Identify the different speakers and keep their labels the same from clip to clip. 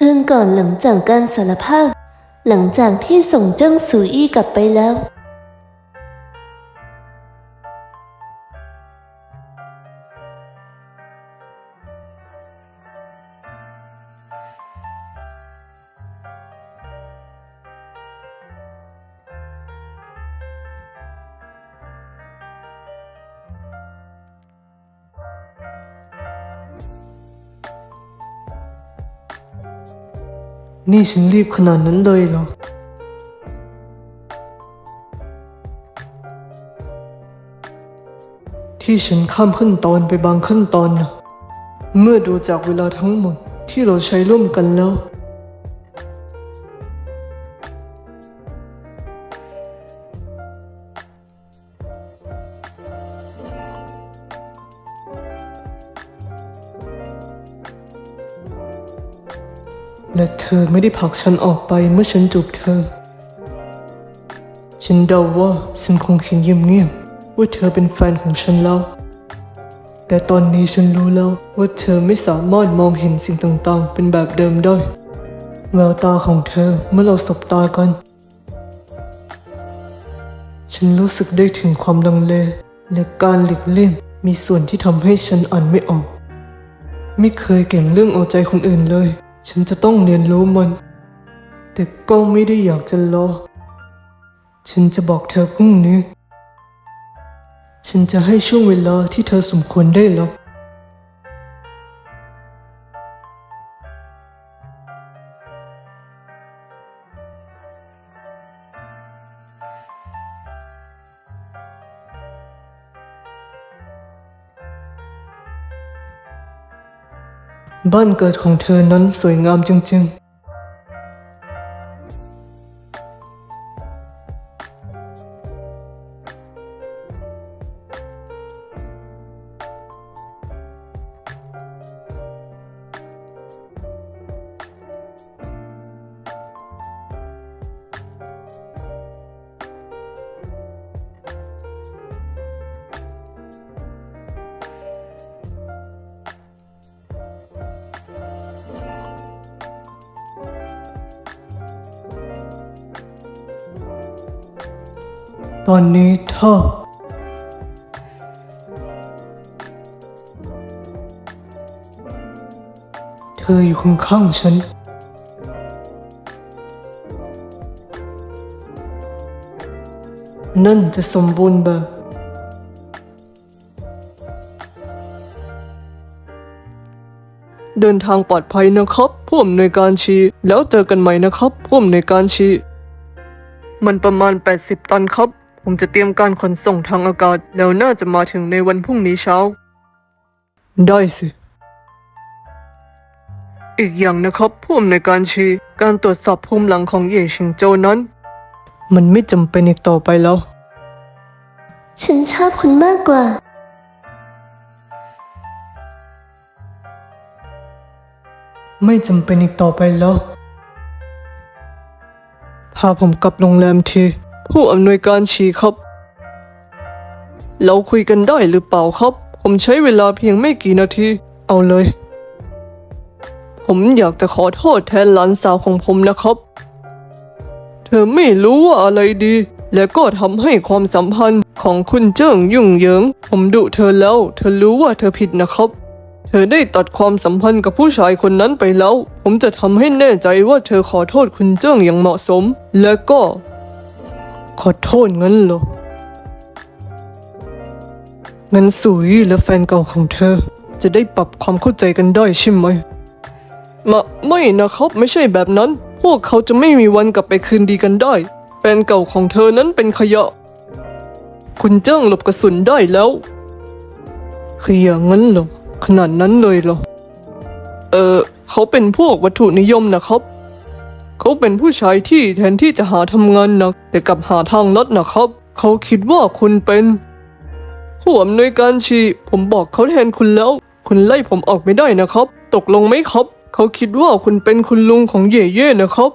Speaker 1: คืนก่อนหลังจากการสารภาพ หลังจากที่ส่งเจิ้งซูอี้กลับไปแล้ว
Speaker 2: นี่ฉันรีบขนาดนั้นเลยเหรอ ที่ฉันข้ามขั้นตอนไปบางขั้นตอนนะเมื่อดูจากเวลาทั้งหมดที่เราใช้ร่วมกันแล้ว และเธอไม่ได้ผลักฉันออกไปเมื่อฉันจูบเธอ ฉันเดาว่าฉันคงคิดเงียบๆว่าเธอเป็นแฟนของฉันแล้ว แต่ตอนนี้ฉันรู้แล้วว่าเธอไม่สามารถมองเห็นสิ่งต่างๆ เป็นแบบเดิมได้แววตาของเธอเมื่อเราสบตากัน ฉันรู้สึกได้ถึงความลังเลและการหลีกเลี่ยงมีส่วนที่ทำให้ฉันอ่านไม่ออก ไม่เคยเก่งเรื่องเอาใจคนอื่นเลย ฉันจะต้องเรียนรู้มัน แต่ก็ไม่ได้อยากจะรอ ฉันจะบอกเธอพรุ่งนี้ ฉันจะให้ช่วงเวลาที่เธอสมควรได้รับ บ้านเกิดของเธอนั้นสวยงามจริงๆ ตอนนี้ถ้าเธออยู่ข้างๆฉัน นั่นจะสมบูรณ์แบบเดินทางปลอดภัยนะครับผู้อำนวยการชี แล้วเจอกันใหม่นะครับผู้อำนวยการชี มันประมาณ 80 ตันครับ ผมจะเตรียมการขนส่งทางอากาศ แล้วน่าจะมาถึงในวันพรุ่งนี้เช้า ได้สิ อีกอย่างนะครับผู้อำนวยการชีการตรวจสอบภูมิหลังของเย่ชิงโจวนั้น มันไม่จำเป็นอีกต่อไปแล้ว
Speaker 1: ฉันชอบคุณมากกว่า
Speaker 2: ไม่จำเป็นอีกต่อไปแล้ว พาผมกลับโรงแรมที ผู้อำนวยการชีครับ เราคุยกันได้หรือเปล่าครับ ผมใช้เวลาเพียงไม่กี่นาที เอาเลย ผมอยากจะขอโทษแทนหลานสาวของผมนะครับ เธอไม่รู้ว่าอะไรดี และก็ทำให้ความสัมพันธ์ของคุณเจิ้งยุ่งเหยิง ผมดุเธอแล้ว เธอรู้ว่าเธอผิดนะครับเธอได้ตัดความสัมพันธ์กับผู้ชายคนนั้นไปแล้ว ผมจะทำให้แน่ใจว่าเธอขอโทษคุณเจิ้งอย่างเหมาะสม และก็ ขอโทษงั้นเหรองั้นสุยและแฟนเก่าของเธอ จะได้ปรับความเข้าใจกันได้ใช่ไหมมาไม่นะครับไม่ใช่แบบนั้น พวกเขาจะไม่มีวันกลับไปคืนดีกันได้ แฟนเก่าของเธอนั้นเป็นขยะ คุณเจิ้งหลบกระสุนได้แล้วขยะงั้นเหรอขนาดนั้นเลยเหรอ เออเขาเป็นพวกวัตถุนิยมนะครับ เขาเป็นผู้ชายที่แทนที่จะหาทำงานหนัก แต่กลับหาทางลัดนะครับ เขาคิดว่าคุณเป็นผู้อำนวยการชีผมบอกเขาแทนคุณแล้ว คุณไล่ผมออกไม่ได้นะครับ ตกลงไหมครับ เขาคิดว่าคุณเป็นคุณลุงของเย่เย่นะครับ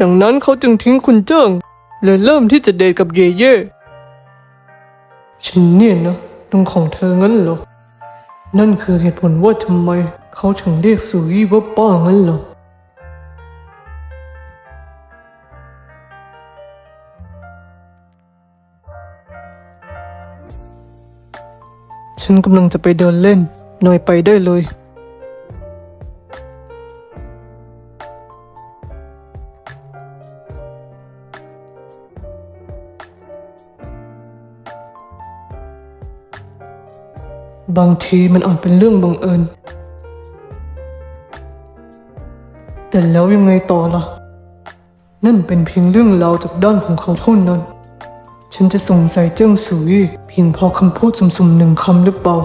Speaker 2: ดังนั้นเขาจึงทิ้งคุณเจิ้งและเริ่มที่จะเดทกับเย่เย่ฉันเนี่ยนะเรื่องของเธองั้นเหรอ นั่นคือเหตุผลว่าทำไมเขาถึงเรียกสุยว่าป้างั้นหรอฉันกำลังจะไปเดินเล่น หน่อยไปได้เลย บางทีมันอาจเป็นเรื่องบังเอิญ แต่แล้วยังไงต่อล่ะ นั่นเป็นเพียงเรื่องราวจากด้านของเขาเท่านั้น ฉันจะสงสัยเจิ้งสุยเพียงพอคำพูดสุ่มๆหนึ่งคำหรือเปล่า